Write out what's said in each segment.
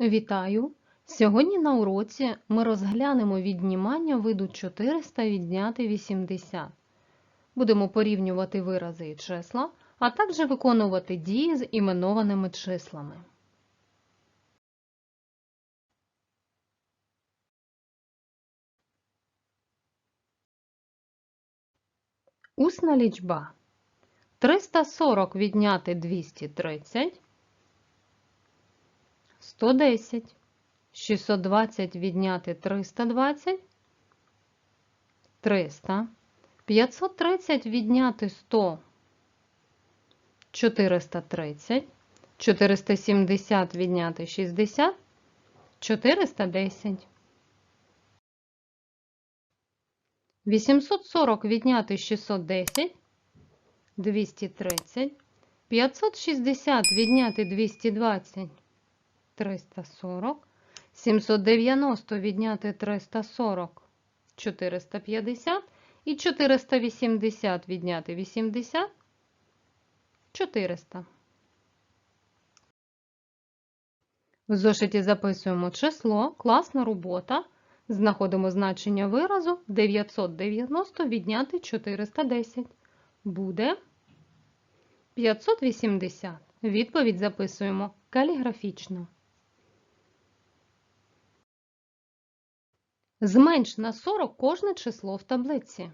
Вітаю! Сьогодні на уроці ми розглянемо віднімання виду 400 відняти 80. Будемо порівнювати вирази і числа, а також виконувати дії з іменованими числами. Усна лічба. 340 відняти 230 110. 620 відняти 320 300. 530 відняти 100 430. 470 відняти 60 410. 840 відняти 610 230. 560 відняти 220 340. 790 відняти 340 450 і 480 відняти 80 400. В зошиті записуємо число, класна робота. Знаходимо значення виразу 990 відняти 410. Буде 580. Відповідь записуємо каліграфічно. Зменш на 40 кожне число в таблиці.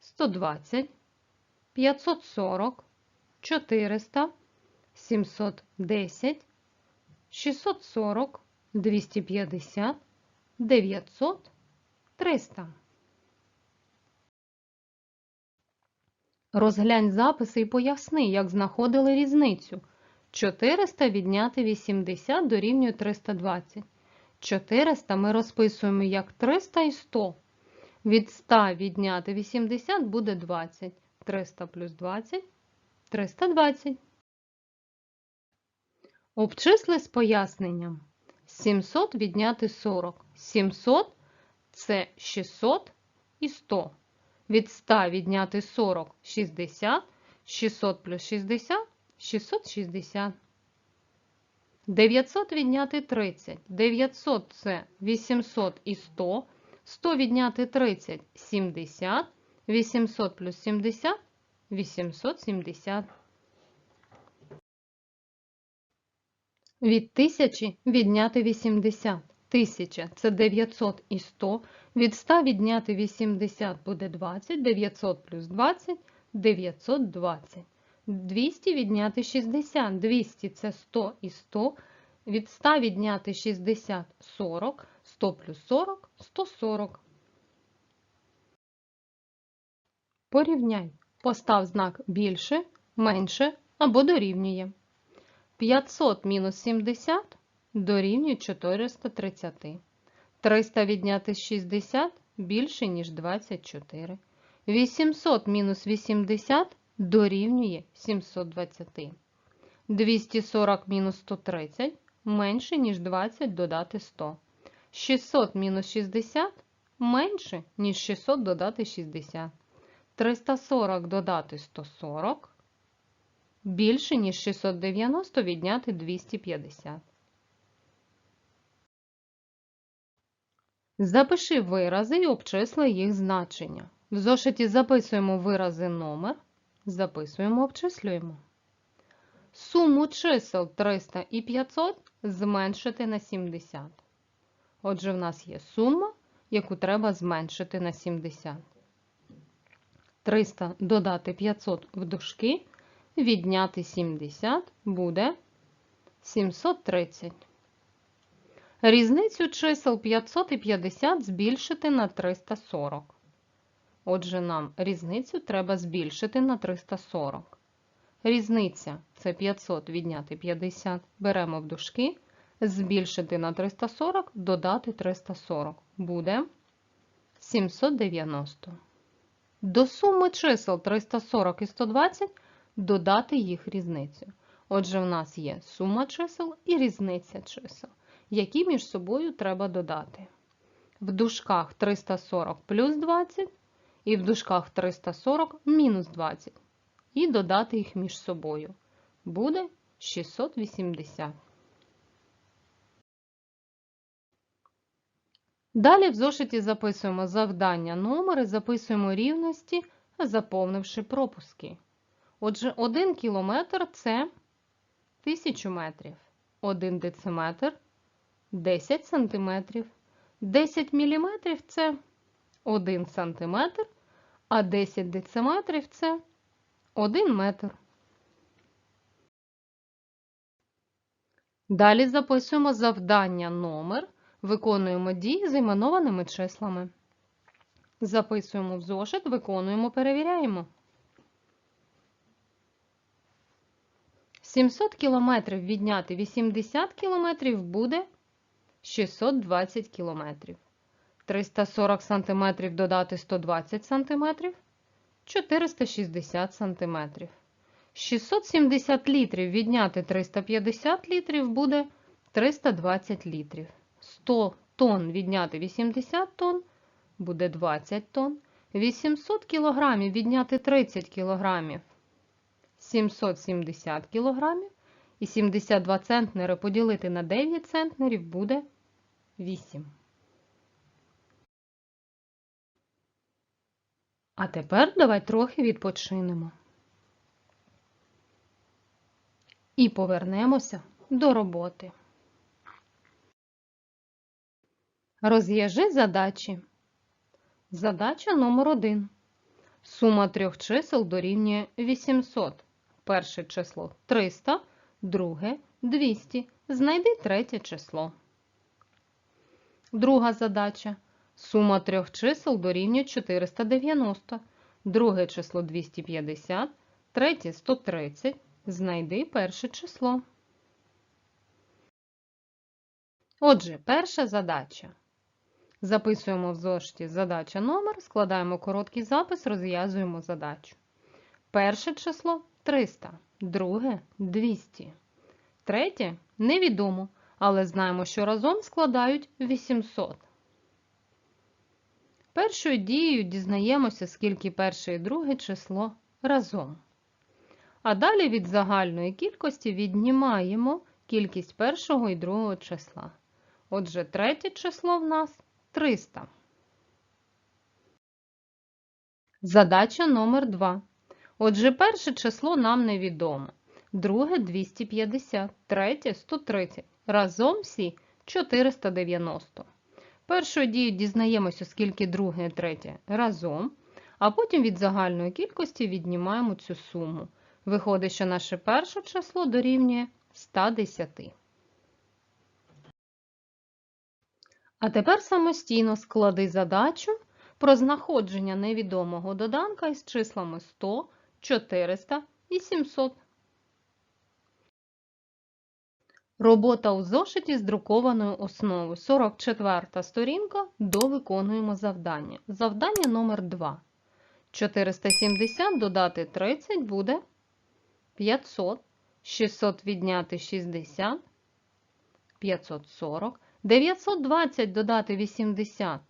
120, 540, 400, 710, 640, 250, 900, 300. Розглянь записи і поясни, як знаходили різницю. 400 відняти 80 дорівнює 320. 400 ми розписуємо як 300 і 100. Від 100 відняти 80 буде 20. 300 плюс 20 320. Обчисли з поясненням. 700 відняти 40. 700 це 600 і 100. Від 100 відняти 40 60. 600 плюс 60 660. 900 відняти 30. 900 це 800 і 100. 100 відняти 30 70. 800 плюс 70 870. Від 1000 відняти 80. 1000 це 900 і 100. Від 100 відняти 80 буде 20. 900 плюс 20 920. 200 відняти 60. 200 це 100 і 100. Від 100 відняти 60 40. 100 плюс 40 140. Порівняй. Постав знак більше, менше або дорівнює. 500 мінус 70 дорівнює 430. 300 відняти 60 більше, ніж 24. 800 мінус 80 дорівнює 720. 240 мінус 130 менше, ніж 20 додати 100. 600 мінус 60 менше, ніж 600 додати 60. 340 додати 140 більше, ніж 690 відняти 250. Запиши вирази і обчисли їх значення. В зошиті записуємо вирази номер, записуємо, обчислюємо. Суму чисел 300 і 500 зменшити на 70. Отже, в нас є сума, яку треба зменшити на 70. 300 додати 500 в дужки, відняти 70 буде 730. Різницю чисел 500 і 50 збільшити на 340. Отже, нам різницю треба збільшити на 340. Різниця це 500 відняти 50. Беремо в дужки, збільшити на 340, додати 340. Буде 790. До суми чисел 340 і 120 додати їх різницю. Отже, в нас є сума чисел і різниця чисел, які між собою треба додати. В дужках 340 плюс 20 і в дужках 340 мінус 20. І додати їх між собою. Буде 680. Далі в зошиті записуємо завдання номери, записуємо рівності, заповнивши пропуски. Отже, 1 кілометр – це 1000 метрів. 1 дециметр – 10 сантиметрів. 10 міліметрів – це 1 сантиметр, а 10 дециметрів – це 1 метр. Далі записуємо завдання номер, виконуємо дії з іменованими числами. Записуємо в зошит, виконуємо, перевіряємо. 700 кілометрів відняти 80 кілометрів буде 620 кілометрів. 340 сантиметрів додати 120 сантиметрів 460 сантиметрів. 670 літрів відняти 350 літрів буде 320 літрів. 100 тонн відняти 80 тонн буде 20 тонн. 800 кілограмів відняти 30 кілограмів 770 кілограмів. І 72 центнери поділити на 9 центнерів буде 8. А тепер давай трохи відпочинемо. І повернемося до роботи. Розв'яжи задачі. Задача номер 1. Сума трьох чисел дорівнює 800. Перше число 300, друге 200. Знайди третє число. Друга задача. Сума трьох чисел дорівнює 490. Друге число 250, третє 130. Знайди перше число. Отже, перша задача. Записуємо в зошиті задача номер, складаємо короткий запис, розв'язуємо задачу. Перше число 300, друге 200. Третє невідомо, але знаємо, що разом складають 800. Першою дією дізнаємося, скільки перше і друге число разом. А далі від загальної кількості віднімаємо кількість першого і другого числа. Отже, третє число в нас 300. Задача номер 2. Отже, перше число нам невідомо. Друге 250, третє 130. Разом всі 490. Першою дією дізнаємося, скільки друге і третє разом, а потім від загальної кількості віднімаємо цю суму. Виходить, що наше перше число дорівнює 110. А тепер самостійно склади задачу про знаходження невідомого доданка із числами 100, 400 і 700. Робота у зошиті з друкованою основою. 44 сторінка. Довиконуємо завдання. Завдання номер 2. 470 додати 30 буде 500. 600 відняти 60 540. 920 додати 80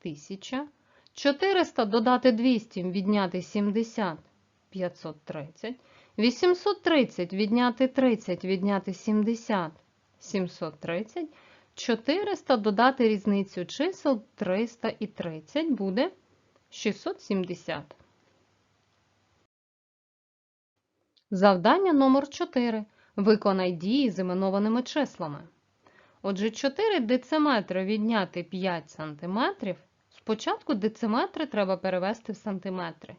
1000. 400 додати 200 відняти 70 530. 830 відняти 30 відняти 70 730. 400 додати різницю чисел 300 і 30 буде 670. Завдання номер 4. Виконай дії з іменованими числами. Отже, 4 дециметри відняти 5 сантиметрів. Спочатку дециметри треба перевести в сантиметри.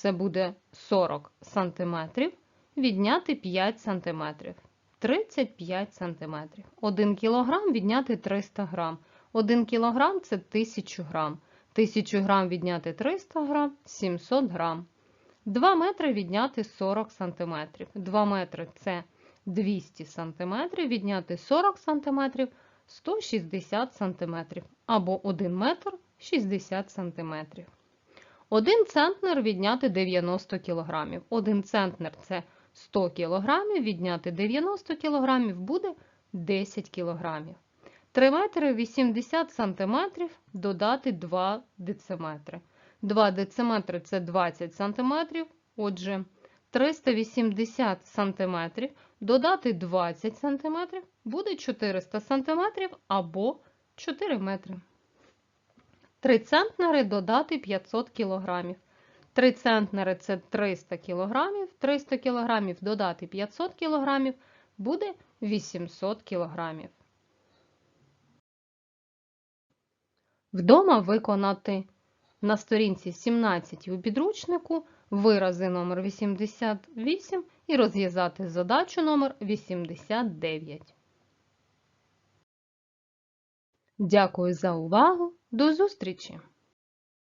Це буде 40 сантиметрів відняти 5 сантиметрів. 35 сантиметрів. 1 кілограм відняти 300 грам. 1 кілограм – це 1000 грам. 1000 грам відняти 300 грам – 700 грам. 2 метри відняти 40 сантиметрів. 2 метри – це 200 сантиметрів, відняти 40 сантиметрів – 160 сантиметрів. Або 1 метр – 60 сантиметрів. 1 центнер відняти 90 кілограмів. 1 центнер – це 100 кілограмів, відняти 90 кілограмів буде 10 кілограмів. 3 метри 80 сантиметрів додати 2 дециметри. 2 дециметри – це 20 сантиметрів. Отже, 380 см додати 20 см буде 400 см або 4 метри. 3 центнери додати 500 кг. 3 центнери це 300 кг. 300 кг додати 500 кг буде 800 кг. Вдома виконати на сторінці 17 у підручнику вирази номер 88 і розв'язати задачу номер 89. Дякую за увагу. До зустрічі!